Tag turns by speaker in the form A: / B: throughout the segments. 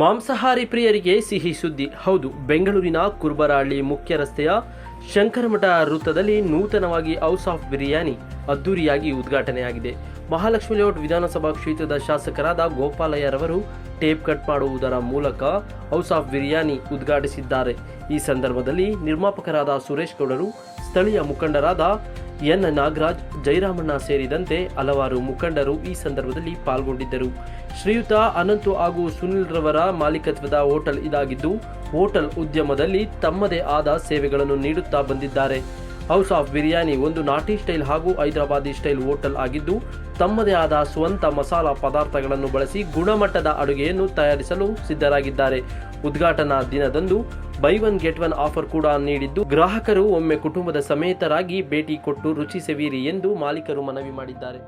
A: ಮಾಂಸಾಹಾರಿ ಪ್ರಿಯರಿಗೆ ಸಿಹಿ ಸುದ್ದಿ. ಹೌದು, ಬೆಂಗಳೂರಿನ ಕುರ್ಬರಹಳ್ಳಿ ಮುಖ್ಯ ರಸ್ತೆಯ ಶಂಕರಮಠ ವೃತ್ತದಲ್ಲಿ ನೂತನವಾಗಿ ಹೌಸ್ ಆಫ್ ಬಿರಿಯಾನಿ ಅದ್ದೂರಿಯಾಗಿ ಉದ್ಘಾಟನೆಯಾಗಿದೆ. ಮಹಾಲಕ್ಷ್ಮಿ ಲೇಔಟ್ ವಿಧಾನಸಭಾ ಕ್ಷೇತ್ರದ ಶಾಸಕರಾದ ಗೋಪಾಲಯ್ಯರವರು ಟೇಪ್ ಕಟ್ ಮಾಡುವುದರ ಮೂಲಕ ಹೌಸ್ ಆಫ್ ಬಿರಿಯಾನಿ ಉದ್ಘಾಟಿಸಿದ್ದಾರೆ. ಈ ಸಂದರ್ಭದಲ್ಲಿ ನಿರ್ಮಾಪಕರಾದ ಸುರೇಶ್ ಗೌಡರು, ಸ್ಥಳೀಯ ಮುಖಂಡರಾದ ಎನ್ ನಾಗರಾಜ್, ಜೈರಾಮಣ್ಣ ಸೇರಿದಂತೆ ಹಲವಾರು ಮುಖಂಡರು ಈ ಸಂದರ್ಭದಲ್ಲಿ ಪಾಲ್ಗೊಂಡಿದ್ದರು. ಶ್ರೀಯುತ ಅನಂತು ಹಾಗೂ ಸುನಿಲ್ ರವರ ಮಾಲೀಕತ್ವದ ಹೋಟೆಲ್ ಇದಾಗಿದ್ದು, ಹೋಟೆಲ್ ಉದ್ಯಮದಲ್ಲಿ ತಮ್ಮದೇ ಆದ ಸೇವೆಗಳನ್ನು ನೀಡುತ್ತಾ ಬಂದಿದ್ದಾರೆ. ಹೌಸ್ ಆಫ್ ಬಿರಿಯಾನಿ ಒಂದು ನಾಟಿ ಸ್ಟೈಲ್ ಹಾಗೂ ಹೈದರಾಬಾದಿ ಸ್ಟೈಲ್ ಹೋಟೆಲ್ ಆಗಿದ್ದು, ತಮ್ಮದೇ ಆದ ಸ್ವಂತ ಮಸಾಲಾ ಪದಾರ್ಥಗಳನ್ನು ಬಳಸಿ ಗುಣಮಟ್ಟದ ಅಡುಗೆಯನ್ನು ತಯಾರಿಸಲು ಸಿದ್ಧರಾಗಿದ್ದಾರೆ. ಉದ್ಘಾಟನಾ ದಿನದಂದು buy one get one offer ಕೂಡ ನೀಡಿದ್ದು, ಗ್ರಾಹಕರು ಒಮ್ಮೆ ಕುಟುಂಬದ ಸಮೇತರಾಗಿ ಭೇಟಿ ಕೊಟ್ಟು ರುಚಿ ಸವಿಯಿರಿ ಎಂದು ಮಾಲೀಕರು ಮನವಿ ಮಾಡಿದ್ದಾರೆ.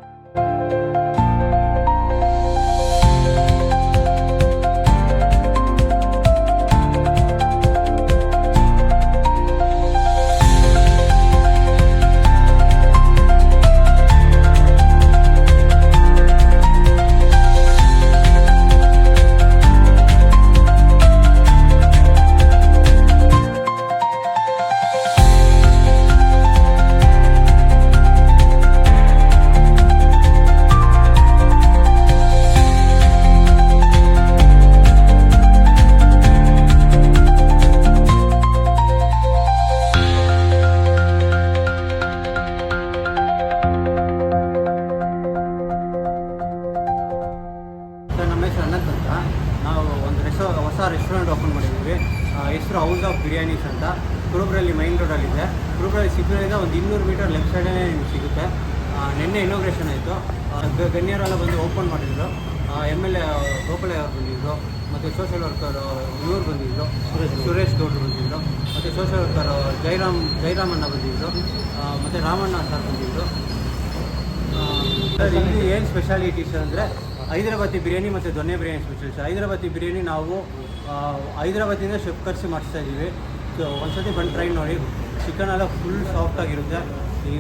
B: ರೆಸ್ಟೋ ಹೊಸ ರೆಸ್ಟೋರೆಂಟ್ ಓಪನ್ ಮಾಡಿದ್ದೀವಿ. ಹೆಸರು ಹೌಸ್ ಆಫ್ ಬಿರಿಯಾನೀಸ್ ಅಂತ. ಕುರುಬ್ರಲ್ಲಿ ಮೈನ್ ರೋಡಲ್ಲಿದೆ ಕುರುಬ್ರಲ್ಲಿ ಸಿಗ್ನಲಿಂದ ಒಂದು ಇನ್ನೂರು ಮೀಟರ್ ಲೆಫ್ಟ್ ಸೈಡೇ ನಿಮ್ಗೆ ಸಿಗುತ್ತೆ. ನಿನ್ನೆ ಇನೋಗ್ರೇಷನ್ ಆಯಿತು. ಗಣ್ಯರೆಲ್ಲ ಬಂದು ಓಪನ್ ಮಾಡಿದ್ರು. ಎಂ ಎಲ್ ಎ ಗೋಪಾಲ ಅವ್ರು ಬಂದಿದ್ದರು ಮತ್ತು ಸೋಷಿಯಲ್ ವರ್ಕರ್ ಇವರು ಬಂದಿದ್ದರು ಸುರೇಶ್ ಗೌಡ್ರು ಬಂದಿದ್ದರು ಮತ್ತು ಸೋಷಿಯಲ್ ವರ್ಕರ್ ಜೈರಾಮ್ ಜೈರಾಮಣ್ಣ ಬಂದಿದ್ದರು ಮತ್ತು ರಾಮಣ್ಣ ಸರ್ ಬಂದಿದ್ದರು ಸರ್ ಇಲ್ಲಿ ಏನು ಸ್ಪೆಷಾಲಿಟೀಸ್ ಅಂದರೆ ಹೈದರಾಬಾದಿ ಬಿರಿಯಾನಿ ಮತ್ತು ದೊನ್ನೆ ಬಿರಿಯಾನಿ ಸ್ಪೆಷಲ್ ಸರ್ ಹೈದರಾಬಾದಿ ಬಿರಿಯಾನಿ ನಾವು ಹೈದರಾಬಾದಿಂದ ಶೆಫ್ ಕರ್ಸಿ ಮಾಡಿಸ್ತಾ ಇದ್ದೀವಿ. ಸೊ ಒಂದ್ಸತಿ ಬಂದು ಟ್ರೈ ನೋಡಿ. ಚಿಕನ್ ಎಲ್ಲ ಫುಲ್ ಸಾಫ್ಟಾಗಿರುತ್ತೆ ಈ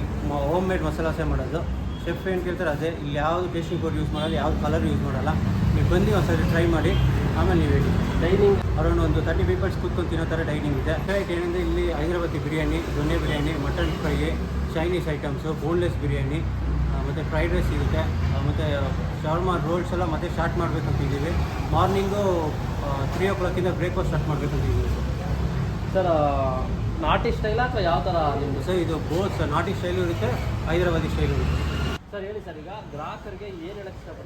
B: ಹೋಮ್ ಮೇಡ್ ಮಸಾಲಾ ಸೇ ಮಾಡೋದು. ಶೆಫ್ ಏನು ಕೇಳ್ತಾರೆ, ಅದೇ ಇಲ್ಲಿ ಯಾವುದು ಟೇಸ್ಟಿಂಗ್ ಪೌಡರ್ ಯೂಸ್ ಮಾಡಲ್ಲ, ಯಾವ್ದು ಕಲರ್ ಯೂಸ್ ಮಾಡೋಲ್ಲ. ನೀವು ಬಂದು ಒಂದ್ಸತಿ ಟ್ರೈ ಮಾಡಿ. ಆಮೇಲೆ ನೀವು ಹೇಳಿ.
A: ಡೈನಿಂಗ್
B: ಅರೌಂಡ್ ಒಂದು ತರ್ಟಿ ಪೀಪಲ್ಸ್ ಕೂತ್ಕೊಂಡು ತಿನ್ನೋ ಥರ ಡೈನಿಂಗ್ ಇದೆ. ಫೇವರೇಟ್ ಏನಂದರೆ ಇಲ್ಲಿ Hyderabadi biryani donne biryani mutton fry Chinese items boneless biryani. ಮತ್ತು ಫ್ರೈಡ್ ರೈಸ್ ಸಿಗುತ್ತೆ ಮತ್ತು ಶವರ್ಮಾ ರೋಲ್ಸ್ ಎಲ್ಲ ಮತ್ತೆ ಸ್ಟಾರ್ಟ್ ಮಾಡಬೇಕಂತಿದ್ದೀವಿ. ಮಾರ್ನಿಂಗು ತ್ರೀ ಓ ಕ್ಲಾಕಿಂದ ಬ್ರೇಕ್ಫಾಸ್ಟ್ ಸ್ಟಾರ್ಟ್ ಮಾಡಬೇಕಂತಿದ್ದೀವಿ.
A: ಸರ್ ನಾಟಿ ಸ್ಟೈಲ್ ಅಥವಾ ಯಾವ ಥರ ನಿಮ್ಮದು
B: ಸರ್ ಇದು ಬೋತ್ ನಾಟಿ ಸ್ಟೈಲು ಇರುತ್ತೆ ಹೈದರಾಬಾದಿ ಸ್ಟೈಲು ಇರುತ್ತೆ.
A: ಸರ್, ಹೇಳಿ ಸರ್, ಈಗ ಗ್ರಾಹಕರಿಗೆ ಏನು ಹೇಳಕ್ಕೆ ಸರ್?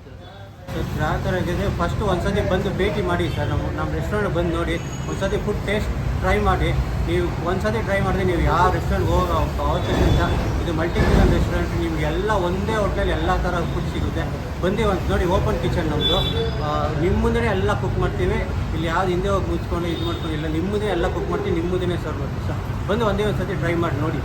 B: ಗ್ರಾಹಕರಿಗೆ ಫಸ್ಟು ಒಂದ್ಸತಿ ಬಂದು ಭೇಟಿ ಮಾಡಿ ಸರ್, ನಮ್ಮ ನಮ್ಮ ರೆಸ್ಟೋರೆಂಟ್ ಬಂದು ನೋಡಿ, ಒಂದ್ಸತಿ ಫುಡ್ ಟೇಸ್ಟ್ ಟ್ರೈ ಮಾಡಿ, ನೀವು ಒಂದ್ಸತಿ ಟ್ರೈ ಮಾಡಿದ್ರೆ ನೀವು ಯಾವ ರೆಸ್ಟೋರೆಂಟ್ ಹೋಗೋ ಅವಶ್ಯಕತೆ ಇಲ್ಲ. ಇದು ಮಲ್ಟಿ ಕಿಚನ್ ರೆಸ್ಟೋರೆಂಟ್ ನಿಮ್ಗೆ ಎಲ್ಲ ಒಂದೇ ಹೋಟ್ಲಲ್ಲಿ ಎಲ್ಲ ಥರ ಫುಡ್ ಸಿಗುತ್ತೆ. ಬಂದು ಒಂದು, ನೋಡಿ ಓಪನ್ ಕಿಚನ್ ನಮ್ಮದು ನಿಮ್ಮ ಮುಂದೆ ಎಲ್ಲ ಕುಕ್ ಮಾಡ್ತೀವಿ. ಇಲ್ಲಿ ಯಾವ್ದು ಹಿಂದೆ ಹೋಗಿ ಮುಚ್ಕೊಂಡು ಇದು ಮಾಡ್ಕೊಂಡು ಇಲ್ಲ ನಿಮ್ಮ ಮುಂದೆ ಎಲ್ಲ ಕುಕ್ ಮಾಡ್ತೀವಿ ನಿಮ್ಮ ಮುಂದೆ ಸರ್ವ್ ಸರ್. ಬಂದು ಒಂದೇ ಒಂದು ಸತಿ ಟ್ರೈ ಮಾಡಿ ನೋಡಿ.